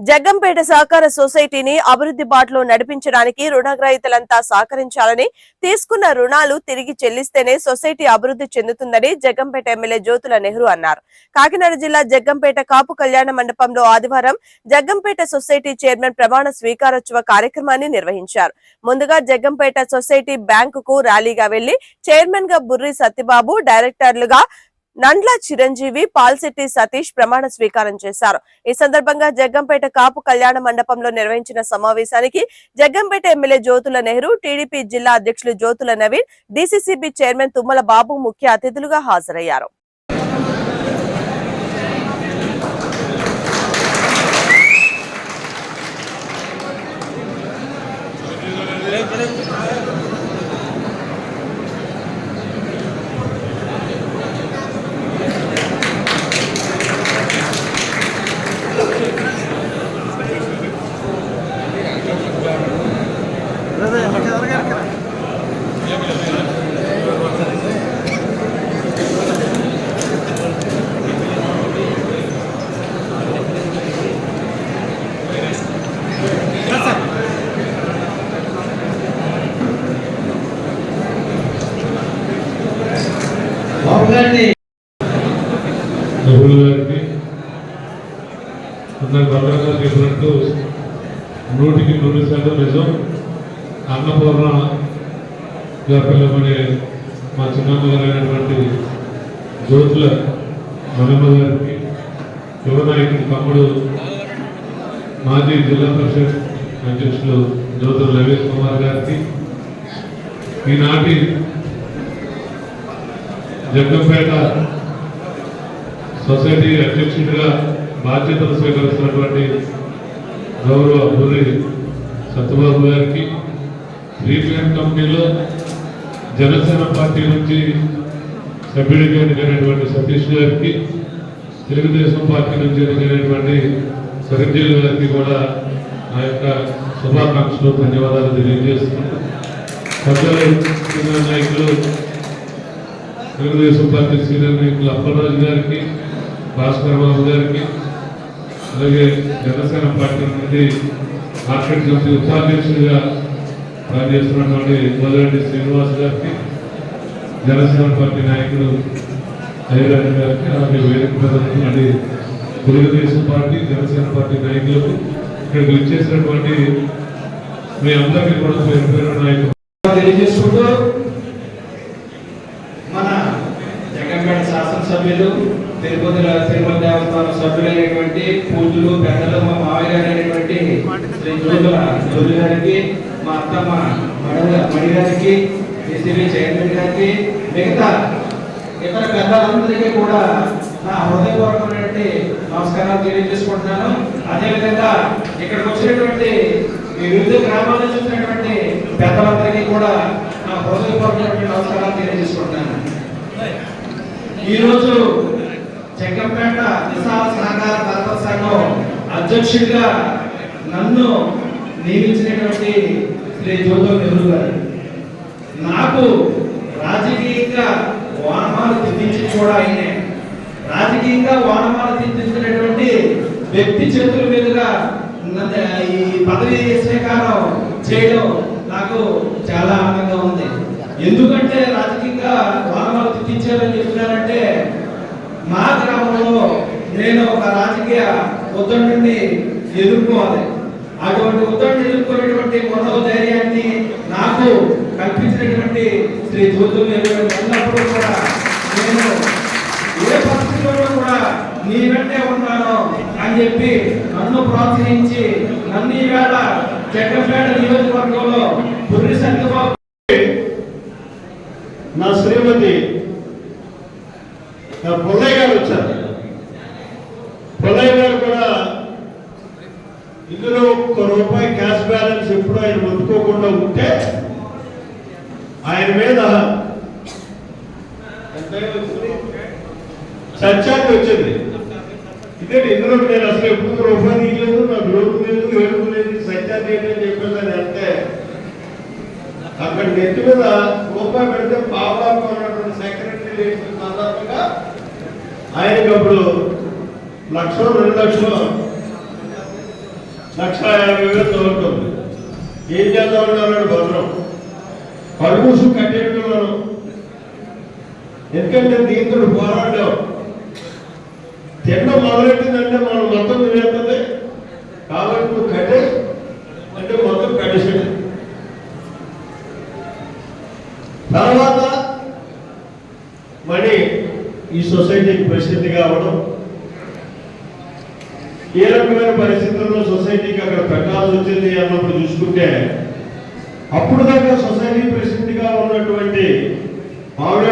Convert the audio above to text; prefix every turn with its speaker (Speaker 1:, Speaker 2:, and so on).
Speaker 1: జగ్గంపేట సహకార సొసైటీని అభివృద్ధి బాటలో నడిపించడానికి రుణగ్రహీతలంతా సహకరించాలని తీసుకున్న రుణాలు తిరిగి చెల్లిస్తేనే సొసైటీ అభివృద్ధి చెందుతుందని జగ్గంపేట ఎమ్మెల్యే జ్యోతుల నెహ్రూ అన్నారు. కాకినాడ జిల్లా జగ్గంపేట కాపు కళ్యాణ మండపంలో ఆదివారం జగ్గంపేట సొసైటీ చైర్మన్ ప్రమాణ స్వీకారోత్సవ కార్యక్రమాన్ని నిర్వహించారు. ముందుగా జగ్గంపేట సొసైటీ బ్యాంకుకు ర్యాలీగా వెళ్ళి చైర్మన్గా బుర్రి సత్యబాబు డైరెక్టర్లుగా నండ్ల చిరంజీవి పాల్శెట్టి సతీష్ ప్రమాణ స్వీకారం చేశారు. ఈ సందర్భంగా జగ్గంపేట కాపు కళ్యాణ మండపంలో నిర్వహించిన సమావేశానికి జగ్గంపేట ఎమ్మెల్యే జ్యోతుల నెహ్రూ టీడీపీ జిల్లా అధ్యక్షులు జ్యోతుల నవీన్ డిసిసిబి చైర్మన్ తుమ్మల బాబు ముఖ్య అతిథులుగా హాజరయ్యారు.
Speaker 2: రాహుల్ గారికి అందరు భద్రంగా చెప్పినట్టు నూటికి నూరు శాతం నిజం. అన్నపూర్ణ గారు పిల్లబడే మా చిన్నమ్మ గారు అయినటువంటి జ్యోతుల మనమ్మ గారికి యువనాయకుడి తమ్ముడు మాజీ జిల్లా పరిషత్ అధ్యక్షులు జ్యోతుల రవీష్ కుమార్ గారికి ఈనాటి జగ్గంపేట సొసైటీ అధ్యక్షుడిగా బాధ్యతలు స్వీకరిస్తున్నటువంటి గౌరవ బుర్రి సత్యబాబు గారికి రీపేమెంట్ కంపెనీలో జనసేన పార్టీ నుంచి సభ్యుడిగా ఎన్నికైనటువంటి సతీష్ గారికి తెలుగుదేశం పార్టీ నుంచి ఎన్నికైనటువంటి సరంజీవి గారికి కూడా నా యొక్క శుభాకాంక్షలు ధన్యవాదాలు తెలియజేస్తున్నాను. పెద్దలు సీనియర్ నాయకులు తెలుగుదేశం పార్టీ సీనియర్ నాయకులు అప్పలరాజు గారికి భాస్కర్ బాబు గారికి అలాగే జనసేన పార్టీ నుండి మార్కెట్ కమిటీ ఉపాధ్యక్షుడిగా పనిచేస్తున్నటువంటి మొదలెడ్డి శ్రీనివాస్ గారికి జనసేన పార్టీ నాయకులు జయరాజు గారికి అలాగే వేదిక ప్రజలకి తెలుగుదేశం పార్టీ జనసేన పార్టీ నాయకులకు ఇక్కడికి వచ్చేసినటువంటి మీ అందరికీ కూడా పేరు పేరు నాయకులు
Speaker 3: తెలియజేసుకుంటూ మన సభ్యులు తిరుపతి తిరుమల దేవస్థానం సభ్యులైనటువంటి పూజలు పెద్దలు మా మావయ్య గారు అయినటువంటి శ్రీ జ్యోతుల గారికి మా అత్తమ్మ మడి మణి గారికి ఎస్సీబీ చైర్మన్ గారికి మిగతా ఇతర పెద్దలందరికీ కూడా నా హృదయపూర్వకమైనటువంటి నమస్కారాలు తెలియజేసుకుంటున్నాను. అదేవిధంగా ఇక్కడికి వచ్చినటువంటి వివిధ గ్రామాల నుంచి వచ్చినటువంటి పెద్దలందరికీ కూడా నా హృదయపూర్వకమైనటువంటి నమస్కారాలు తెలియజేసుకుంటున్నాను. ఈరోజు జగ్గంపేట విశాల సహకార కర్త సంఘం అధ్యక్షుడిగా నన్ను నియమించినటువంటి శ్రీ జ్యోతుల నెహ్రూ గారు. నాకు రాజకీయంగా వానమాలు తిప్పించి కూడా ఆయనే. రాజకీయంగా వానమాలు తిప్పించినటువంటి వ్యక్తి చేతుల మీదుగా ఈ పదవి స్వీకారం చేయడం నాకు చాలా ఆనందంగా ఉంది. ఎందుకంటే రాజకీయ రాజకీయంగా మానవులు తిప్పించారని చెప్తున్నారంటే మా గ్రామంలో నేను ఒక రాజకీయ ఒత్తిడిని ఎదుర్కోవాలి. అటువంటి ఒత్తిడిని ఎదుర్కొనేటువంటి మనో ధైర్యాన్ని నాకు కల్పించినటువంటి శ్రీ జ్యోతులు ఉన్నప్పుడు కూడా నేను ఏ పరిస్థితుల్లో కూడా నీ వెంటే ఉన్నాను అని చెప్పి నన్ను ప్రోత్సహించి నన్ను ఈవేళ చెక్కపేట నియోజకవర్గంలో పుర్రి సత్యబాబు
Speaker 4: నా శ్రీమతి నా పుల్లయ్య గారు వచ్చారు. పొల్లయ్య గారు కూడా ఇందులో ఒక్క రూపాయి క్యాష్ బ్యాలెన్స్ ఎప్పుడు ఆయన ఒప్పుకోకుండా ఉంటే ఆయన మీద సత్యాన్ని వచ్చింది. ఇదే ఇందులో నేను అసలు ఎప్పుడు రూపాయి తీయలేదు నాకు లోపు లేదు ఏడుపు లేదు సత్యాన్ని ఏంటని చెప్పేసి అంటే అక్కడ నెత్తి మీద రూపాయి పెడితే పావలా కొన్నటువంటి సెక్రటరీ లేచిన సందర్భంగా ఆయనకి అప్పుడు లక్షలు రెండు లక్షలు లక్ష యాభై వేలు తోలుతుంది. ఏం చేద్దాం అన్నాడు భద్రం. పరుమూసు కట్టేట్టు ఎందుకంటే దీంతో పోరాడాం. తిన్న మొదలెట్టిందంటే మనం మొత్తం తినేస్తుంది. కాబట్టి నువ్వు కట్టే అంటే మొత్తం కట్టేసాడు తర్వాత మరి ఈ సొసైటీకి ప్రసిద్ధి కావడం ఏ రకమైన పరిస్థితుల్లో సొసైటీకి అక్కడ పెట్టాల్సి వచ్చింది అన్నప్పుడు చూసుకుంటే అప్పుడు దాకా సొసైటీ ప్రెసిడెంట్ ఉన్నటువంటి ఆవిడ